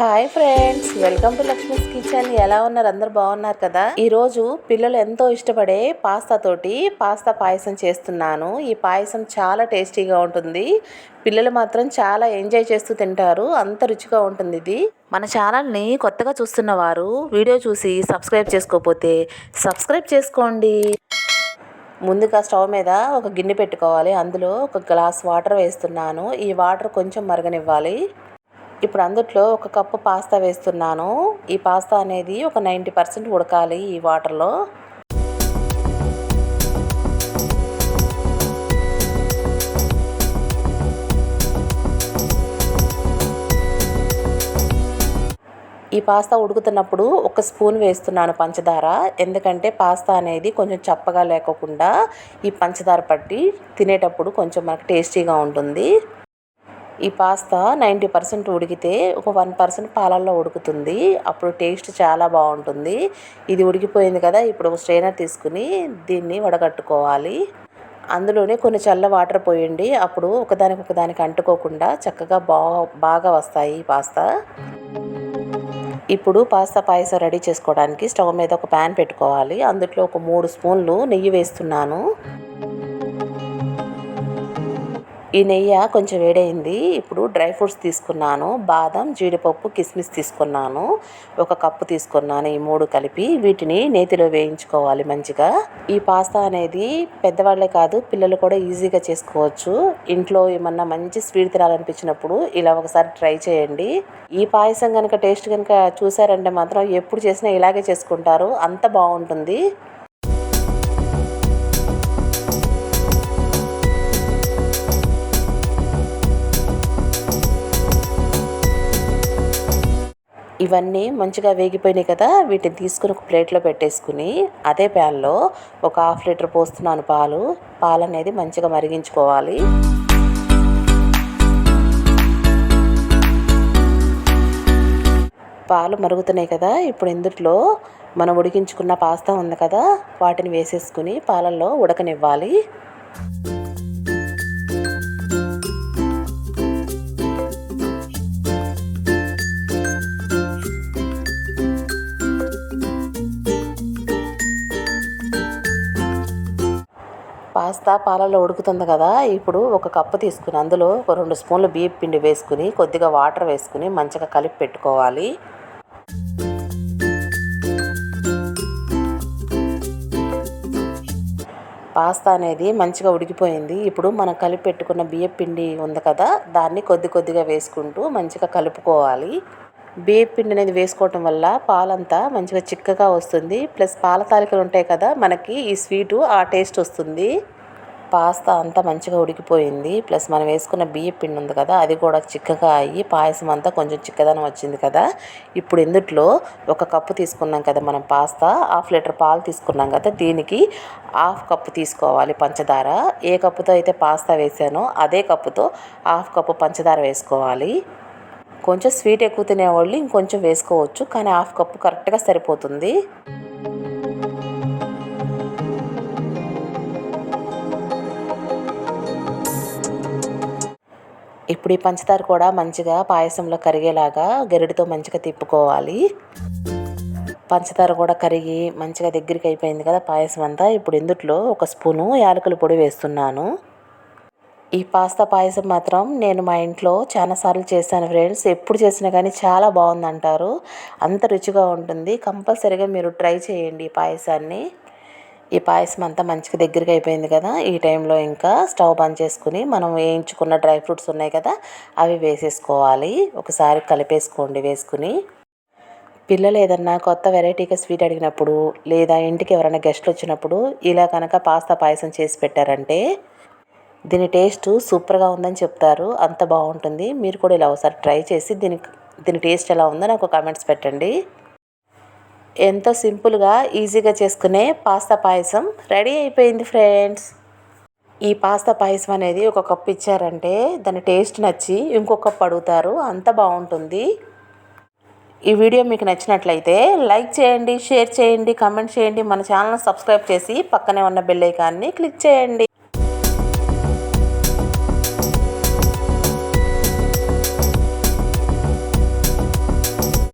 Hi friends welcome to Lakshmi's kitchen. ఎలా ఉన్నారు? అందరు బాగున్నారు కదా? ఈ రోజు పిల్లలు ఎంతో ఇష్టపడే పాస్తా తోటి పాస్తా పాయసం చేస్తున్నాను. ఈ పాయసం చాలా టేస్టీగా ఉంటుంది. పిల్లలు మాత్రం చాలా ఎంజాయ్ చేస్తూ తింటారు. అంత రుచిగా ఉంటుంది ఇది. మన ఛానల్ని కొత్తగా చూస్తున్న వారు వీడియో చూసి సబ్స్క్రైబ్ చేసుకోకపోతే సబ్స్క్రైబ్ చేసుకోండి. ముందుగా స్టవ్ మీద ఒక గిన్నె పెట్టుకోవాలి. అందులో ఒక గ్లాస్ వాటర్ వేస్తున్నాను. ఈ వాటర్ కొంచెం మరగనివ్వాలి. ఇప్పుడు అందుట్లో ఒక కప్పు పాస్తా వేస్తున్నాను. ఈ పాస్తా అనేది ఒక నైంటీ పర్సెంట్ ఉడకాలి ఈ వాటర్లో. ఈ పాస్తా ఉడుకుతున్నప్పుడు ఒక స్పూన్ వేస్తున్నాను పంచదార. ఎందుకంటే పాస్తా అనేది కొంచెం చప్పగా లేకోకుండా ఈ పంచదార పట్టి తినేటప్పుడు కొంచెం మనకు టేస్టీగా ఉంటుంది. ఈ పాస్తా నైంటీ పర్సెంట్ ఉడికితే ఒక వన్ పర్సెంట్ పాలల్లో ఉడుకుతుంది. అప్పుడు టేస్ట్ చాలా బాగుంటుంది. ఇది ఉడికిపోయింది కదా ఇప్పుడు ఒక స్ట్రైనర్ తీసుకుని దీన్ని వడగట్టుకోవాలి. అందులోనే కొన్ని చల్ల వాటర్ పోయండి. అప్పుడు ఒకదానికి ఒకదానికి అంటుకోకుండా చక్కగా బాగా బాగా వస్తాయి ఈ పాస్తా. ఇప్పుడు పాస్తా పాయసం రెడీ చేసుకోవడానికి స్టవ్ మీద ఒక ప్యాన్ పెట్టుకోవాలి. అందులో ఒక మూడు స్పూన్లు నెయ్యి వేస్తున్నాను. ఈ నెయ్యి కొంచెం వేడైంది ఇప్పుడు డ్రై ఫ్రూట్స్ తీసుకున్నాను. బాదం జీడిపప్పు కిస్మిస్ తీసుకున్నాను. ఒక కప్పు తీసుకున్నాను ఈ మూడు కలిపి. వీటిని నేతిలో వేయించుకోవాలి మంచిగా. ఈ పాస్తా అనేది పెద్దవాళ్ళే కాదు పిల్లలు కూడా ఈజీగా చేసుకోవచ్చు. ఇంట్లో ఏమన్నా మంచి స్వీట్ తినాలనిపించినప్పుడు ఇలా ఒకసారి ట్రై చేయండి. ఈ పాయసం కనుక టేస్ట్ కనుక చూసారంటే మాత్రం ఎప్పుడు చేసినా ఇలాగే చేసుకుంటారు. అంత బాగుంటుంది. ఇవన్నీ మంచిగా వేగిపోయినాయి కదా వీటిని తీసుకుని ఒక ప్లేట్లో పెట్టేసుకుని అదే ప్యాన్లో ఒక హాఫ్ లీటర్ పోస్తున్నాను పాలు. పాలు అనేది మంచిగా మరిగించుకోవాలి. పాలు మరుగుతున్నాయి కదా ఇప్పుడు ఇందులో మనం ఉడికించుకున్న పాస్తా ఉంది కదా వాటిని వేసేసుకుని పాలల్లో ఉడకనివ్వాలి. పాస్తా పాలలో ఉడుకుతుంది కదా ఇప్పుడు ఒక కప్పు తీసుకుని అందులో ఒక రెండు స్పూన్లు బియ్యం పిండి వేసుకుని కొద్దిగా వాటర్ వేసుకుని మంచిగా కలిపి పెట్టుకోవాలి. పాస్తా అనేది మంచిగా ఉడికిపోయింది. ఇప్పుడు మనం కలిపి పెట్టుకున్న బియ్యం పిండి ఉంది కదా దాన్ని కొద్ది కొద్దిగా వేసుకుంటూ మంచిగా కలుపుకోవాలి. బియ్యం పిండి అనేది వేసుకోవటం వల్ల పాలంతా మంచిగా చిక్కగా వస్తుంది. ప్లస్ పాల తాలికలు ఉంటాయి కదా మనకి ఈ స్వీటు ఆ టేస్ట్ వస్తుంది. పాస్తా అంతా మంచిగా ఉడికిపోయింది. ప్లస్ మనం వేసుకున్న బియ్యం పిండి ఉంది కదా అది కూడా చిక్కగా అయ్యి పాయసం అంతా కొంచెం చిక్కదనం వచ్చింది కదా. ఇప్పుడు ఇందుట్లో ఒక కప్పు తీసుకున్నాం కదా మనం పాస్తా హాఫ్ లీటర్ పాలు తీసుకున్నాం కదా దీనికి హాఫ్ కప్పు తీసుకోవాలి పంచదార. ఏ కప్పుతో అయితే పాస్తా వేసానో అదే కప్పుతో హాఫ్ కప్పు పంచదార వేసుకోవాలి. కొంచెం స్వీట్ ఎక్కువ తినేవాళ్ళు ఇంకొంచెం వేసుకోవచ్చు కానీ హాఫ్ కప్పు కరెక్ట్గా సరిపోతుంది. ఇప్పుడు ఈ పంచదార కూడా మంచిగా పాయసంలో కరిగేలాగా గరిడితో మంచిగా తిప్పుకోవాలి. పంచదార కూడా కరిగి మంచిగా దగ్గరికి అయిపోయింది కదా పాయసం అంతా. ఇప్పుడు ఇందుట్లో ఒక స్పూను యాలకుల పొడి వేస్తున్నాను. ఈ పాస్తా పాయసం మాత్రం నేను మా ఇంట్లో చాలాసార్లు చేశాను ఫ్రెండ్స్. ఎప్పుడు చేసినా కానీ చాలా బాగుందంటారు. అంత రుచిగా ఉంటుంది. కంపల్సరీగా మీరు ట్రై చేయండి ఈ పాయసాన్ని. ఈ పాయసం అంతా మంచిగా దగ్గరికి అయిపోయింది కదా. ఈ టైంలో ఇంకా స్టవ్ బంద్ చేసుకుని మనం వేయించుకున్న డ్రై ఫ్రూట్స్ ఉన్నాయి కదా అవి వేసేసుకోవాలి. ఒకసారి కలిపేసుకోండి వేసుకుని. పిల్లలు ఏదన్నా కొత్త వెరైటీగా స్వీట్ అడిగినప్పుడు లేదా ఇంటికి ఎవరైనా గెస్ట్లు వచ్చినప్పుడు ఇలా కనుక పాస్తా పాయసం చేసి పెట్టారంటే దీని టేస్ట్ సూపర్గా ఉందని చెప్తారు. అంత బాగుంటుంది. మీరు కూడా ఇలా ఒకసారి ట్రై చేసి దీని దీని టేస్ట్ ఎలా ఉందో నాకు కామెంట్స్ పెట్టండి. ఎంతో సింపుల్గా ఈజీగా చేసుకునే పాస్తా పాయసం రెడీ అయిపోయింది ఫ్రెండ్స్. ఈ పాస్తా పాయసం అనేది ఒక కప్పు ఇచ్చారంటే దాని టేస్ట్ నచ్చి ఇంకొక కప్పు అడుగుతారు. అంత బాగుంటుంది. ఈ వీడియో మీకు నచ్చినట్లయితే లైక్ చేయండి షేర్ చేయండి కమెంట్ చేయండి. మన ఛానల్ సబ్స్క్రైబ్ చేసి పక్కనే ఉన్న బెల్ ఐకాన్ని క్లిక్ చేయండి.